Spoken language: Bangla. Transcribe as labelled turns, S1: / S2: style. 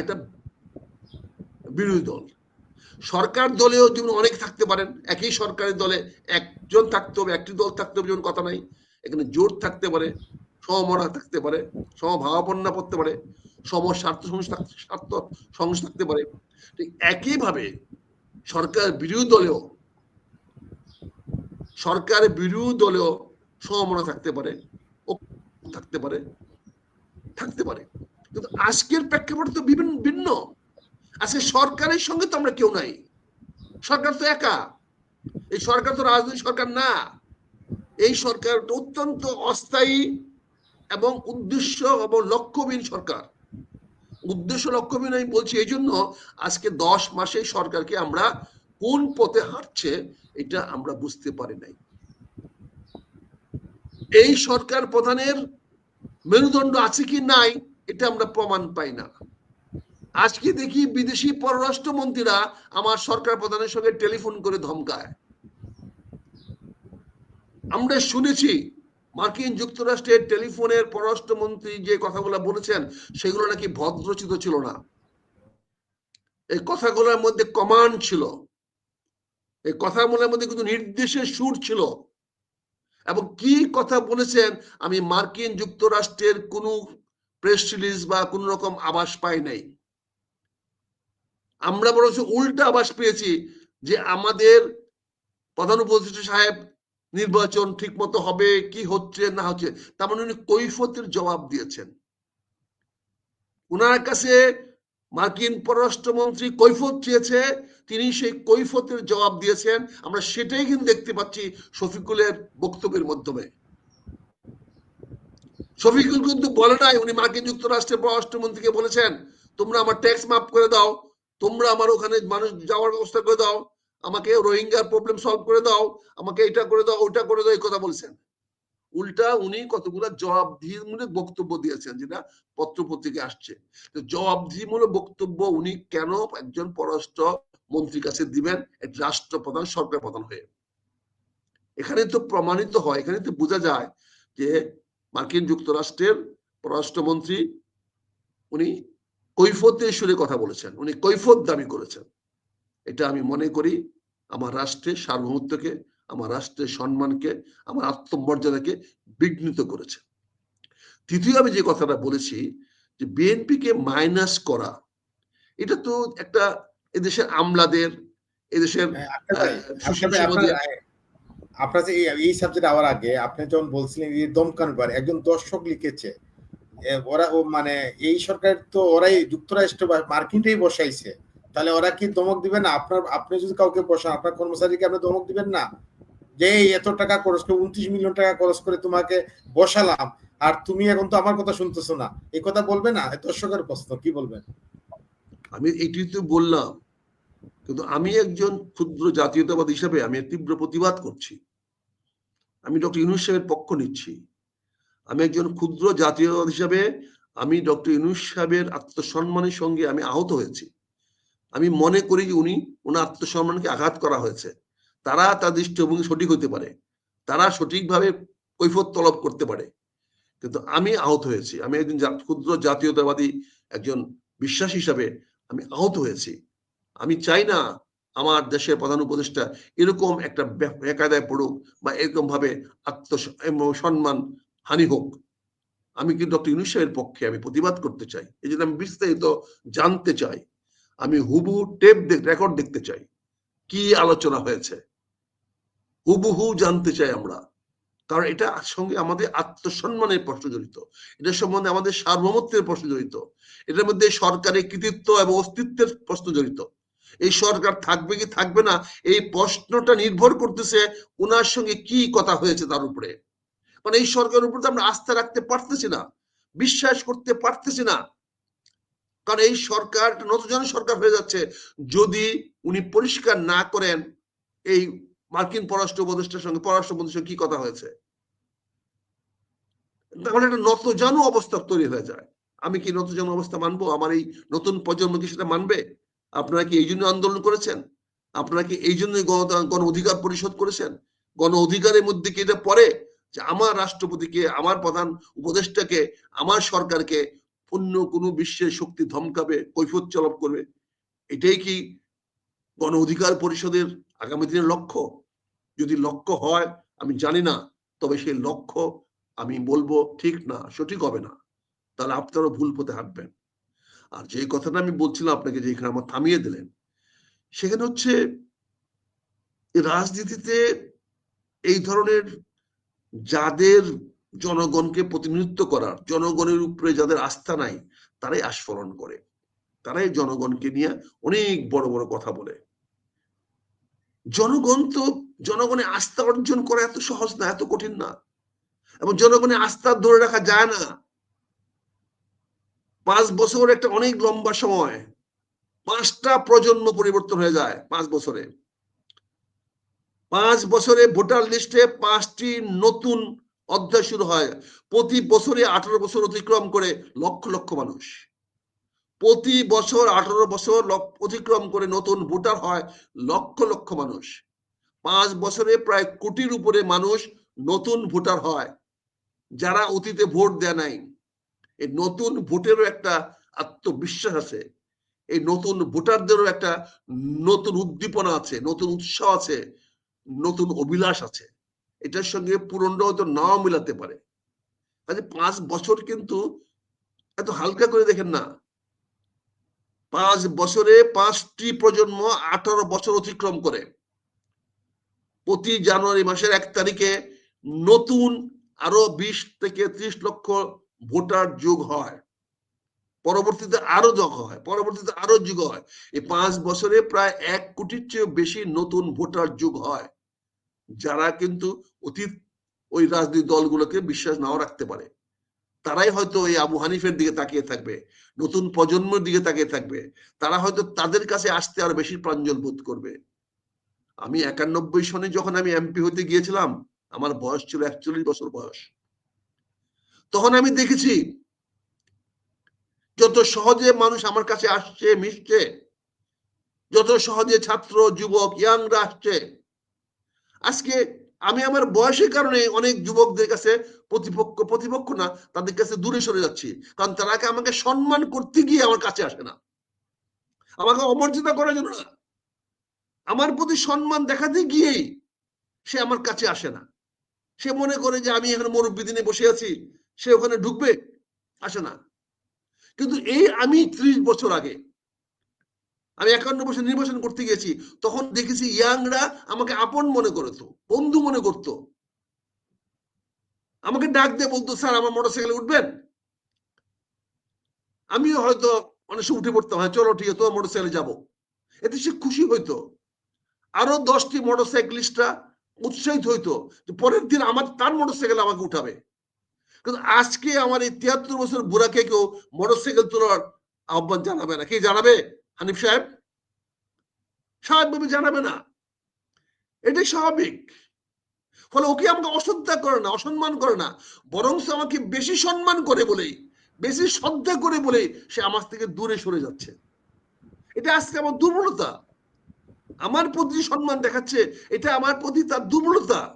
S1: একটা বিরোধী দল। সরকার দলেও যেমন অনেক থাকতে পারেন, একই সরকারের দলে একজন থাকতে হবে, একটি দল থাকতে হবে যেমন কথা নাই, এখানে জোট থাকতে পারে সমমনা থাকতে পারে, সমভাবাপন্ন পড়তে পারে সম স্বার্থ সংস্থা থাকতে পারে। ঠিক একইভাবে সরকার বিরোধী দলেও, সরকার বিরোধী দলেও সমমনা থাকতে পারে থাকতে পারে থাকতে পারে। কিন্তু আজকের প্রেক্ষাপট তো বিভিন্ন ভিন্ন। আজকে সরকারের সঙ্গে তো আমরা কেউ নাই। সরকার তো একা। এই সরকার তো রাজনৈতিক সরকার না। এই সরকার অত্যন্ত অস্থায়ী এবং উদ্দেশ্য এবং লক্ষ্যবিহীন সরকার। উদ্দেশ্য, লক্ষ্যবিহীন আমি বলছি এই জন্য আজকে দশ মাসে সরকারকে আমরা কোন পথে হাঁটছে এটা আমরা বুঝতে পারি নাই। এই সরকার প্রধানের মেরুদণ্ড আছে কি নাই? এটা আমরা প্রমাণ পাই না। আজকে দেখি বিদেশি পররাষ্ট্রমন্ত্রীরা আমার সরকার প্রধানের সঙ্গে টেলিফোন করে ধমকায়। আমরা শুনেছি মার্কিন যুক্তরাষ্ট্রের টেলিফোনের পররাষ্ট্রমন্ত্রী যে কথাগুলো বলেছেন, সেগুলো নাকি ভদ্রচিত ছিল না। এই কথাগুলোর মধ্যে কমান্ড ছিল। এই কথাগুলোর মধ্যে কিন্তু নির্দেশের সুর ছিল। এবং কি কথা বলেছেন, আমি মার্কিন যুক্তরাষ্ট্রের কোনো প্রেস রিলিজ বা কোন রকম আভাস পাই নাই। আমরা বরঞ্চ উল্টা আভাস পেয়েছি যে আমাদের প্রধান উপদেষ্টা সাহেব নির্বাচন ঠিক মতো হবে, কি হচ্ছে, না হচ্ছে, তার মানে উনি কৈফতের জবাব দিয়েছেন। উনার কাছে মার্কিন পররাষ্ট্রমন্ত্রী কৈফত চেয়েছে, তিনি সেই কৈফতের জবাব দিয়েছেন। আমরা সেটাই কিন্তু দেখতে পাচ্ছি শফিকুলের বক্তব্যের মাধ্যমে। শফিকুল কিন্তু বলে নাই, উনি মার্কিন যুক্তরাষ্ট্রের পররাষ্ট্রমন্ত্রীকে বলেছেন, তোমরা আমার ট্যাক্স মাফ করে দাও, তোমরা আমার ওখানে মানুষ যাওয়ার ব্যবস্থা করে দাও, আমাকে রোহিঙ্গার প্রবলেম সলভ করে দাও, আমাকে এটা করে দাও, ওটা করে দাও, এই কথা বলছেন। উল্টা উনি কতগুলো জবাবদিহিমূলক বক্তব্য দিয়েছেন, যেটা পত্র পত্রিকায় আসছে জবাবদিহিমূলক বক্তব্য উনি কেন একজন পররাষ্ট্র মন্ত্রীর কাছে দিবেন? রাষ্ট্রপ্রধান, সরকার প্রধান হয়ে। এখানে তো প্রমাণিত হয়, এখানে তো বোঝা যায় যে মার্কিন যুক্তরাষ্ট্রের পররাষ্ট্রমন্ত্রী উনি কৈফতের সুরে কথা বলেছেন। উনি কৈফত দাবি করেছেন। এটা আমি মনে করি আমার রাষ্ট্রের সার্বভৌমত্বকে আমার রাষ্ট্রের সম্মানকে আমার আত্মমর্যাদাকে বিঘ্নিত করেছে। তৃতীয় আমি যে কথাটা বলেছি যে বিএনপিকে মাইনাস করা এটা তো একটা এদেশের আমলাদের এদেশের
S2: আপনার- যে এই- এই সাবজেক্ট আওয়ার আগে আপনি যখন বলছিলেন যে দমকান বার একজন দর্শক লিখেছে। ওরা মানে এই সরকার তো ওরাই যুক্তরাষ্ট্র বা মার্কিনটাই বসাইছে। তাহলে ওরা কি দমক দিবে না? আপনার, আপনি যদি কাউকে বসান, আপনার কর্মচারীকে আপনি দমক দিবেন না? যে এই এত টাকা খরচ করে, উনত্রিশ মিলিয়ন টাকা খরচ করে তোমাকে বসালাম, আর তুমি এখন তো আমার কথা শুনতেছো না। এই কথা বলবে না? দর্শকের প্রশ্ন, কি বলবেন?
S1: আমি এটি তো বললাম। কিন্তু আমি একজন ক্ষুদ্র জাতীয়তাবাদ হিসাবে আমি তীব্র প্রতিবাদ করছি। আমি ডক্টর ইউনুস সাহেবের পক্ষ নিচ্ছি। আমি একজন ক্ষুদ্র জাতীয়তাবাদ হিসাবে আমি ডক্টর ইউনুস সাহেবের আত্মসম্মানের সঙ্গে আমি আহত হয়েছি। আমি মনে করি যে উনি ওনার আত্মসম্মানকে আঘাত করা হয়েছে। তারা তার দৃষ্টিভঙ্গি সঠিক হতে পারে। তারা সঠিকভাবে কৈফত তলব করতে পারে। কিন্তু আমি আহত হয়েছি। আমি একজন ক্ষুদ্র জাতীয়তাবাদী একজন বিশ্বাস হিসাবে আমি আহত হয়েছি। আমি চাই না আমার দেশের প্রধান উপদেষ্টা এরকম একটা বেকায়দায় পড়ুক বা এরকম ভাবে আত্ম সম্মান হানি হোক। আমি কিন্তু ডক্টর ইউনুস সাহেবের পক্ষে আমি প্রতিবাদ করতে চাই। এই জন্য আমি বিস্তারিত জানতে চাই। আমি হুবু টেপ রেকর্ড দেখতে চাই। কি আলোচনা হয়েছে? হুবহু জানতে চাই আমরা। কারণ এটা সঙ্গে আমাদের আত্মসম্মানের প্রশ্ন জড়িত। এটার সম্বন্ধে আমাদের সার্বভৌমত্বের প্রশ্ন জড়িত। এটার মধ্যে সরকারের কৃতিত্ব এবং অস্তিত্বের প্রশ্ন জড়িত। এই সরকার থাকবে কি থাকবে না, এই প্রশ্নটা নির্ভর করতেছে ওনার সঙ্গে কি কথা হয়েছে তার উপরে। মানে এই সরকারের উপর তো আমরা আস্থা রাখতে পারতেছি না, বিশ্বাস করতে পারতেছি না। কারণ এই সরকার নতজন সরকার হয়ে যাচ্ছে, যদি উনি পরিষ্কার না করেন, এই মার্কিন পররাষ্ট্র উপদেষ্টার সঙ্গে পররাষ্ট্র মন্ত্রীর সঙ্গে কি কথা হয়েছে? তাহলে একটা নতজানু অবস্থা তৈরি হয়ে যায়। আমি কি নতজানু অবস্থা মানবো? আমার এই নতুন প্রজন্ম কি সেটা মানবে? আপনারা কি এই জন্য আন্দোলন করেছেন? আপনারা কি এই জন্যই গণ অধিকার পরিষদ করেছেন? গণ অধিকারের মধ্যে কি এটা পড়ে? যে আমার রাষ্ট্রপতিকে, আমার প্রধান উপদেষ্টাকে, আমার সরকারকে অন্য কোনো বিশ্বের শক্তি ধমকাবে, কৈফত চলপ করবে? এটাই কি গণ অধিকার পরিষদের আগামী দিনের লক্ষ্য? যদি লক্ষ্য হয়, আমি জানি না, তবে সেই লক্ষ্য আমি বলব ঠিক না, সঠিক হবে না। তাহলে আপনারও ভুল পথে হাঁটবেন। আর যে কথাটা আমি বলছিলাম আপনাকে যে এখানে আমার থামিয়ে দিলেন, সেখানে হচ্ছে রাজনীতিতে এই ধরনের যাদের জনগণকে প্রতিনিধিত্ব করার, জনগণের উপরে যাদের আস্থা নাই, তারাই আস্ফলন করে। তারাই জনগণকে নিয়ে অনেক বড় বড় কথা বলে। জনগণ তো জনগণে আস্থা অর্জন করা এত সহজ না, এত কঠিন না। এবং জনগণের আস্থা ধরে রাখা যায় না। পাঁচ বছর একটা অনেক লম্বা সময়, পাঁচটা প্রজন্ম পরিবর্তন হয়ে যায় পাঁচ বছরে। পাঁচ বছরে ভোটার লিস্টে পাঁচটি নতুন অধ্যায় শুরু হয়। প্রতি বছরে আঠারো বছর অতিক্রম করে লক্ষ লক্ষ মানুষ। প্রতি বছর আঠারো বছর অতিক্রম করে নতুন ভোটার হয় লক্ষ লক্ষ মানুষ। পাঁচ বছরে প্রায় কোটির উপরে মানুষ নতুন ভোটার হয়, যারা অতীতে ভোট দেয় নাই। এই নতুন ভোটেরও একটা আত্মবিশ্বাস আছে। এই নতুন ভোটারদেরও একটা নতুন উদ্দীপনা আছে, নতুন উৎসাহ আছে, নতুন অভিলাষ আছে। এটার সঙ্গে পূরণটা হয়তো নাও মিলাতে পারে। কাজে পাঁচ বছর কিন্তু এত হালকা করে দেখেন না। পাঁচ বছরে পাঁচটি প্রজন্ম আঠারো বছর অতিক্রম করে। প্রতি জানুয়ারি মাসের এক তারিখে নতুন আরও বিশ থেকে ত্রিশ লক্ষ ভোটার যোগ হয়, পরবর্তীতে আরও যোগ হয়, পরবর্তীতে আরও যুগ হয়। এই পাঁচ বছরে প্রায় এক কোটির চেয়ে বেশি নতুন ভোটার যোগ হয়, যারা কিন্তু অতীত ওই রাজনৈতিক দলগুলোকে বিশ্বাস নাও রাখতে পারে। তারাই হয়তো এই আবু হানিফের দিকে তাকিয়ে থাকবে, নতুন প্রজন্মের দিকে তাকিয়ে থাকবে, তারা হয়তো তাদের কাছে আসতে আরও বেশি প্রাঞ্জল বোধ করবে। আমি একানব্বই সনে যখন আমি এমপি হতে গিয়েছিলাম, আমার বয়স ছিল একচল্লিশ বছর বয়স। তখন আমি দেখেছি, যত সহজে মানুষ আমার কাছে আসছে, মিশছে, যত সহজে ছাত্র, যুবক, ইয়াংরা আসছে, আজকে আমি আমার বয়সের কারণে অনেক যুবকদের কাছে প্রতিপক্ষ প্রতিপক্ষ না, তাদের কাছে দূরে সরে যাচ্ছি। কারণ তারা আমাকে সম্মান করতে গিয়ে আমার কাছে আসে না। আমাকে অমর্যাদা করার জন্য না। আমার প্রতি সম্মান দেখাতে গিয়েই সে আমার কাছে আসে না। সে মনে করে যে আমি এখানে মুরব্বী দিনে বসে আছি। সে ওখানে ঢুকবে, আসে না। কিন্তু এই আমি ত্রিশ বছর আগে, আমি একান্ন বছর নির্বাচন করতে গেছি তখন দেখেছি ইয়াংরা আমাকে আপন মনে করতো, বন্ধু মনে করতো। আমাকে ডাক দিয়ে বলতো, স্যার, আমার মোটর মোটরসাইকেলে উঠবেন? আমিও হয়তো অনেক সময় উঠে পড়তাম হ্যাঁ চলো, ঠিক আছে, তোমার মোটরসাইকেলে যাব। এতে সে খুশি হইতো। আরও দশটি মোটর মোটরসাইকেলিস্টরা উৎসাহিত হইতো পরের দিন আমার, তার মোটরসাইকেল আমাকে উঠাবে। কিন্তু আজকে আমার এই তিয়াত্তর বছর বুড়াকে কেউ মোটরসাইকেল তোলার আহ্বান জানাবে না। কে জানাবে? হানিফ সাহেব? স্বাভাবিকভাবে জানাবে না। এটাই স্বাভাবিক। ফলে ওকে আমাকে অশ্রদ্ধা করে না, অসম্মান করে না বরং সে আমাকে বেশি সম্মান করে বলেই, বেশি শ্রদ্ধা করে বলেই সে আমার থেকে দূরে সরে যাচ্ছে। এটা আজকে আমার দুর্বলতা। আমার প্রতি সম্মান দেখাচ্ছে, এটা আমার প্রতি তার দুর্বলতা।